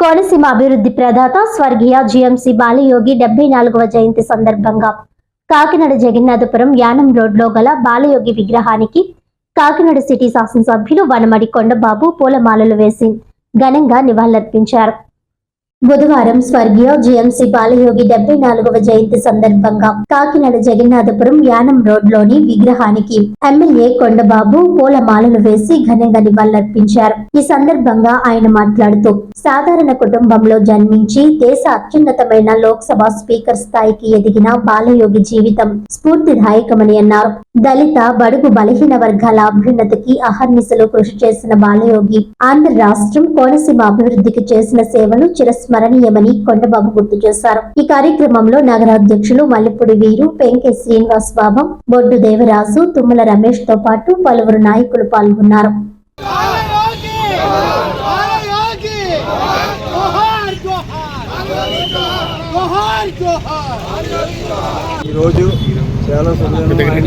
కోనసీమ అభివృద్ధి ప్రదాత స్వర్గీయ జిఎంసి బాలయోగి డెబ్బై నాలుగవ జయంతి సందర్భంగా కాకినాడ జగన్నాథపురం యానం రోడ్లో గల బాలయోగి విగ్రహానికి కాకినాడ సిటీ శాసనసభ్యులు వనమడి కొండబాబు పూలమాలలు వేసి ఘనంగా నివాళులర్పించారు. బుధవారం స్వర్గీయ జిఎంసి బాలయోగి డెబ్బై నాలుగవ జయంతి సందర్భంగా కాకినాడ జగన్నాథపురం యానం రోడ్లోని విగ్రహానికి ఎమ్మెల్యే కొండబాబు పూలమాలలు వేసి ఘనంగా నివాళులర్పించారు. ఈ సందర్భంగా ఆయన మాట్లాడుతూ సాధారణ కుటుంబంలో జన్మించి దేశ అత్యున్నతమైన లోక్సభ స్పీకర్ స్థాయికి ఎదిగిన బాలయోగి జీవితం స్ఫూర్తిదాయకమని అన్నారు. దళిత బడుగు బలహీన వర్గాల అభ్యున్నతికి అహర్నిశలు కృషి చేసిన బాలయోగి ఆంధ్ర రాష్ట్రం కోనసీమ అభివృద్ధికి చేసిన సేవలు చిరస్మరణీయమని కొండబాబు గుర్తు చేశారు. ఈ కార్యక్రమంలో నగరాధ్యక్షులు మల్లెపూడి వీరు పెంకె శ్రీనివాస్ బాబం బొడ్డు దేవరాజు తుమ్మల రమేష్తో పాటు పలువురు నాయకులు పాల్గొన్నారు. ఈరోజు చాలా సందర్భంగా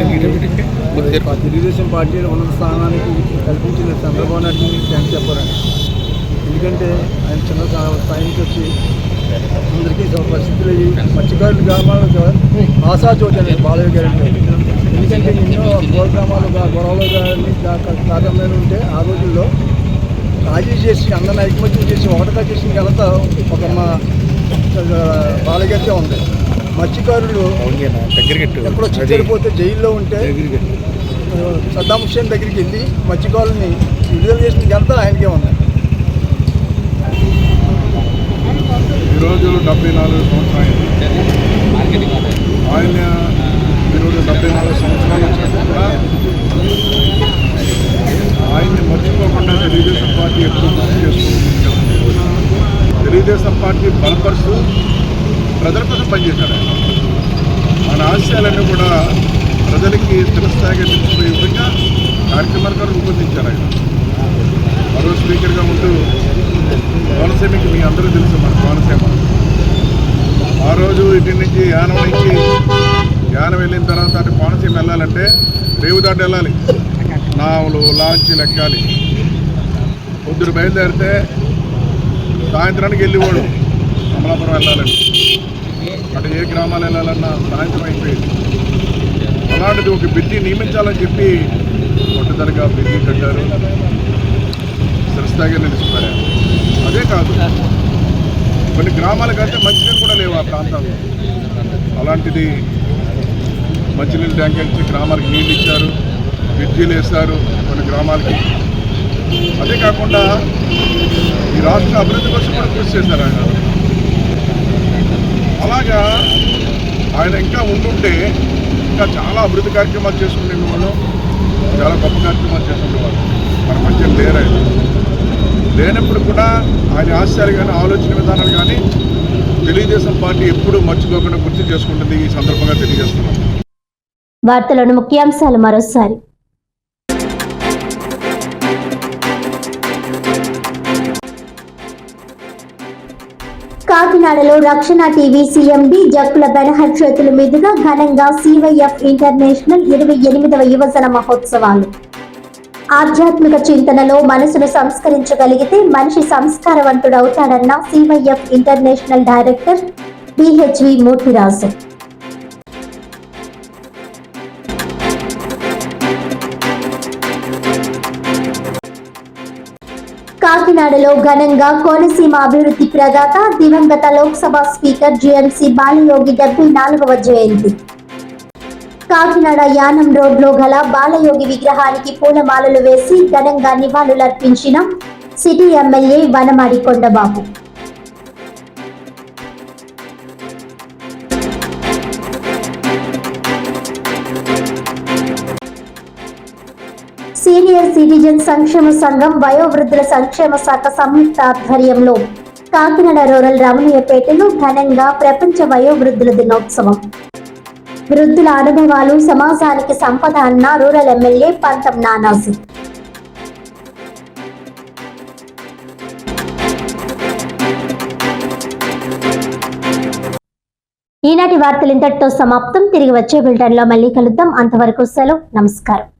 తెలుగుదేశం పార్టీ ఉన్నత స్థానానికి కల్పించిన చంద్రబాబు నాయుడు థ్యాంక్స్ చెప్పారండి ఎందుకంటే ఆయన చిన్న స్థా- స్థాయి నుంచి వచ్చి అందరికీ పరిస్థితులు అయ్యి మత్స్యకారుల గ్రామాలకు ఆశాచోటి అండి బాలయ్య గారు ఎందుకంటే ఎన్నో ప్రోగ్రామాలు గొడవలు కానీ కార్యక్రమాలు ఉంటే ఆ రోజుల్లో రాజీ చేసి అందరిని ఐకమత్యం చేసి ఒకటిగా చేసిన ఘనత ఒక మా ఉంది. మత్స్యకారులు ఎక్కడో చనిపోతే జైల్లో ఉంటే సద్దాం హుస్సేన్ దగ్గరికి వెళ్ళి మత్స్యకారుల్ని విడుదల చేసిన ఘనత ఆయనకే ఉంది. ఈరోజు డెబ్బై నాలుగు సంవత్సరాలు ఆయన ఈరోజు డెబ్బై నాలుగు సంవత్సరాలు కూడా ఆయన్ని మర్చిపోకుండా తెలుగుదేశం పార్టీ ఎప్పుడు గుర్తు చేసుకుంటుంది తెలుగుదేశం పార్టీ బలపరుస్తూ ప్రజల కోసం పనిచేశాడు ఆయన. మన ఆశయాలన్నీ కూడా ప్రజలకి చిరస్థాయిగా తెలిసిపోయే విధంగా కార్యక్రమాలు కూడా రూపొందించారు ఆయన. మరో స్పీకర్గా ఉంటూ కోనసీమకి మీ అందరూ తెలుసు మన కోనసీమ. ఆ రోజు ఇటు నుంచి యానం నుంచి యానం వెళ్ళిన తర్వాత అటు కోనసీమ వెళ్ళాలంటే రేవుదాటి వెళ్ళాలి. నావులు లాంచీలు ఎక్కాలి. పొద్దున బయలుదేరితే సాయంత్రానికి వెళ్ళిపోడు. అమలాపురం వెళ్ళాలండి అటు ఏ గ్రామాలు వెళ్ళాలన్నా సాయంత్రం అయిపోయింది. అలాంటిది ఒక బిడ్డి నియమించాలని చెప్పి పట్టుదలగా బిడ్డి కట్టారు. స్థిరస్థాయిగా నిలిచిపోయారు అదే కాదు కొన్ని గ్రామాలకు మంచినీళ్ళు కూడా లేవు ఆ ప్రాంతాల్లో అలాంటిది మంచినీళ్ళు ట్యాంక్ ఇచ్చి గ్రామాలకు నీళ్ళు ఇచ్చారు విద్యలు వేస్తారు కొన్ని గ్రామాలకి. అదే కాకుండా ఈ రాష్ట్ర అభివృద్ధి కోసం కూడా కృషి చేశారు ఆయన. అలాగా ఆయన ఇంకా ఉండుంటే ఇంకా చాలా అభివృద్ధి కార్యక్రమాలు చేసుకునే వాళ్ళు చాలా గొప్ప కార్యక్రమాలు చేసుకునేవాళ్ళు. మన మధ్య లేరు ఆయన. లేనప్పుడు కూడా ఆయన ఆశయాలు కానీ ఆలోచన విధానాలు కానీ తెలుగుదేశం పార్టీ ఎప్పుడు మర్చిపోకుండా గుర్తు చేసుకుంటుంది ఈ సందర్భంగా తెలియజేస్తున్నాం. వార్తలను ముఖ్యాంశాలు మరోసారి. కాకినాడలో రక్షణ టీవీ సీఎండి జక్కుల బెనహర్ చేతుల మీదుగా ఘనంగా సివైఎఫ్ ఇంటర్నేషనల్ ఇరవై ఎనిమిదవ యువజన మహోత్సవాలు. ఆధ్యాత్మిక చింతనలో మనసును సంస్కరించగలిగితే మనిషి సంస్కారవంతుడవుతాడన్న CYF international director BHV Murthyraju. కాకినాడలో ఘనంగా కోనసీమ అభివృద్ధి ప్రదాత దివంగత లోక్సభ స్పీకర్ జిఎంసి బాలయోగి డెబ్బై నాలుగవ జయంతి. కాకినాడ యానం రోడ్లో గల బాలయోగి విగ్రహానికి పూలమాలలు వేసి ఘనంగా నివాళులర్పించిన city MLA Vanamadi Kondababu. Senior citizen సంక్షేమ సంఘం వయోవృద్ధుల సంక్షేమ శాఖ సంయుక్త ఆధ్వర్యంలో కాకినాడ రూరల్ రమణీయపేటలో ఘనంగా ప్రపంచ వయోవృద్ధుల దినోత్సవం. వృద్ధుల అనుభవాలు సమాజానికి సంపద అన్న రూరల్ ఎమ్మెల్యే పంతం నానాజు. ఈనాటి వార్తలు ఇంతటితో సమాప్తం. తిరిగి వచ్చే బులెటిన్లో మళ్ళీ కలుద్దాం. అంతవరకు సెలవు. నమస్కారం.